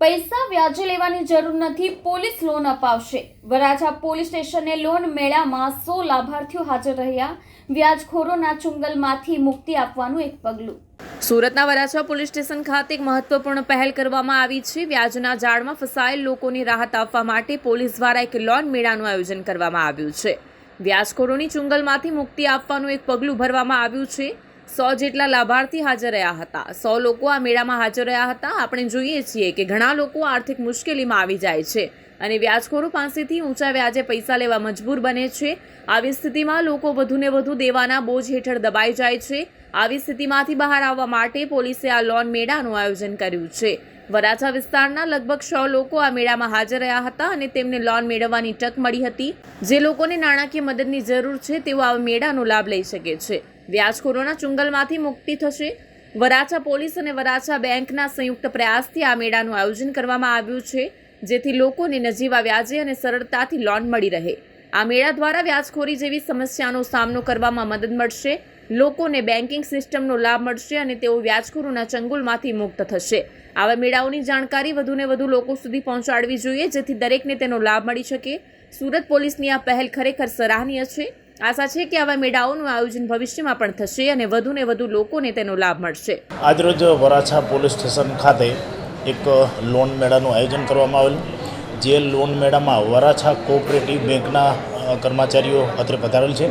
પૈસા વ્યાજે લેવાની જરૂર નથી, પોલીસ લોન અપાવશે. વરાછા પોલીસ સ્ટેશને લોન મેળામાં સો લાભાર્થીઓ હાજર રહ્યા. વ્યાજખોરોના ચુંગલમાંથી મુક્તિ આપવાનું એક પગલું. સુરતના વરાછા પોલીસ સ્ટેશન ખાતે એક મહત્વપૂર્ણ પહેલ કરવામાં આવી છે. વ્યાજના જાળમાં ફસાયેલ લોકોને રાહત આપવા માટે પોલીસ દ્વારા એક લોન મેળાનું આયોજન કરવામાં આવ્યું છે. વ્યાજખોરોની ચુંગલમાંથી મુક્તિ આપવાનું એક પગલું ભરવામાં આવ્યું છે. સો જેટલા લાભાર્થી હાજર રહ્યા હતા. સો લોકો આ મેળામાં હાજર રહ્યા હતા. આપણે જોઈએ છીએ કે ઘણા લોકો આર્થિક મુશ્કેલીમાં આવી જાય છે અને વ્યાજખોરો પાસેથી ઊંચા વ્યાજે પૈસા લેવા મજબૂર બને છે. આવી સ્થિતિમાં લોકો વધુને વધુ દેવાના બોજ હેઠળ દબાઈ જાય છે. આવી સ્થિતિમાંથી બહાર આવવા માટે પોલીસે આ લોન મેળાનું આયોજન કર્યું છે. વરાછા વિસ્તારના લગભગ સો લોકો આ મેળામાં હાજર રહ્યા હતા અને તેમને લોન મેળવવાની તક મળી હતી. જે લોકોને નાણાકીય મદદની જરૂર છે તેઓ આ મેળાનો લાભ લઈ શકે છે. વ્યાજખોરોના ચુંગલમાંથી મુક્તિ થશે. વરાછા પોલીસ અને વરાછા બેંકના સંયુક્ત પ્રયાસથી આ મેળાનું આયોજન કરવામાં આવ્યું છે, જેથી લોકોને નજીવા વ્યાજે અને સરળતાથી લોન મળી રહે. આ મેળા દ્વારા વ્યાજખોરી જેવી સમસ્યાનો સામનો કરવામાં મદદ મળશે, લોકોને બેન્કિંગ સિસ્ટમનો લાભ મળશે અને તેઓ વ્યાજખોરોના ચંગુલમાંથી મુક્ત થશે. આવા મેળાઓની જાણકારી વધુને વધુ લોકો સુધી પહોંચાડવી જોઈએ, જેથી દરેકને તેનો લાભ મળી શકે. સુરત પોલીસની આ પહેલ ખરેખર સરાહનીય છે. આશા છે કે આવા મેળાઓનું આયોજન ભવિષ્યમાં પણ થશે અને વધુને વધુ લોકોને તેનો લાભ મળશે. આજરોજ વરાછા પોલીસ સ્ટેશન ખાતે એક લોન મેળાનું આયોજન કરવામાં આવેલું. જે લોન મેળામાં વરાછા કોઓપરેટિવ બેંકના કર્મચારીઓ અત્રે પધારેલ છે.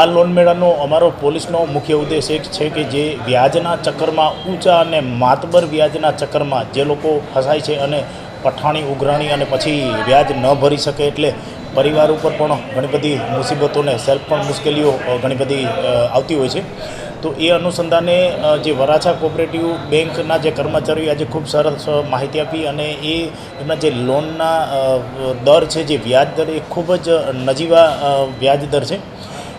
આ લોન મેળાનો અમારો પોલીસનો મુખ્ય ઉદ્દેશ એક છે કે જે વ્યાજના ચક્કરમાં ઊંચા અને માતબર વ્યાજના ચક્કરમાં જે લોકો ફસાય છે અને પઠાણી, ઉઘરાણી અને પછી વ્યાજ ન ભરી શકે એટલે પરિવાર ઉપર પણ ઘણી બધી મુસીબતોને સેલ્ફ પણ મુશ્કેલીઓ ઘણી બધી આવતી હોય છે. તો એ અનુસંધાને જે વરાછા કોઓપરેટિવ બેંકના જે કર્મચારીઓ આજે ખૂબ સરસ માહિતી આપી અને એ એમના જે લોનના દર છે, જે વ્યાજ દર, એ ખૂબ જ નજીવા વ્યાજ દર છે.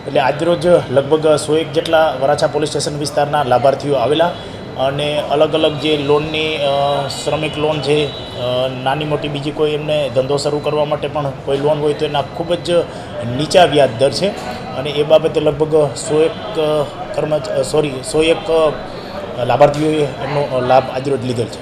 એટલે આજરોજ લગભગ સો એક જેટલા વરાછા પોલીસ સ્ટેશન વિસ્તારના લાભાર્થીઓ આવેલા. અને અલગ અલગ જે લોનની શ્રમિક લોન છે નાની મોટી બીજી કોઈ એમને ધંધો શરૂ કરવા માટે પણ કોઈ લોન હોય તો એના ખૂબ જ નીચા વ્યાજ દર છે. અને એ બાબતે લગભગ સો એક કર્મચ સોરી, સો એક લાભાર્થીઓએ એમનો લાભ આજરોજ લીધેલ છે.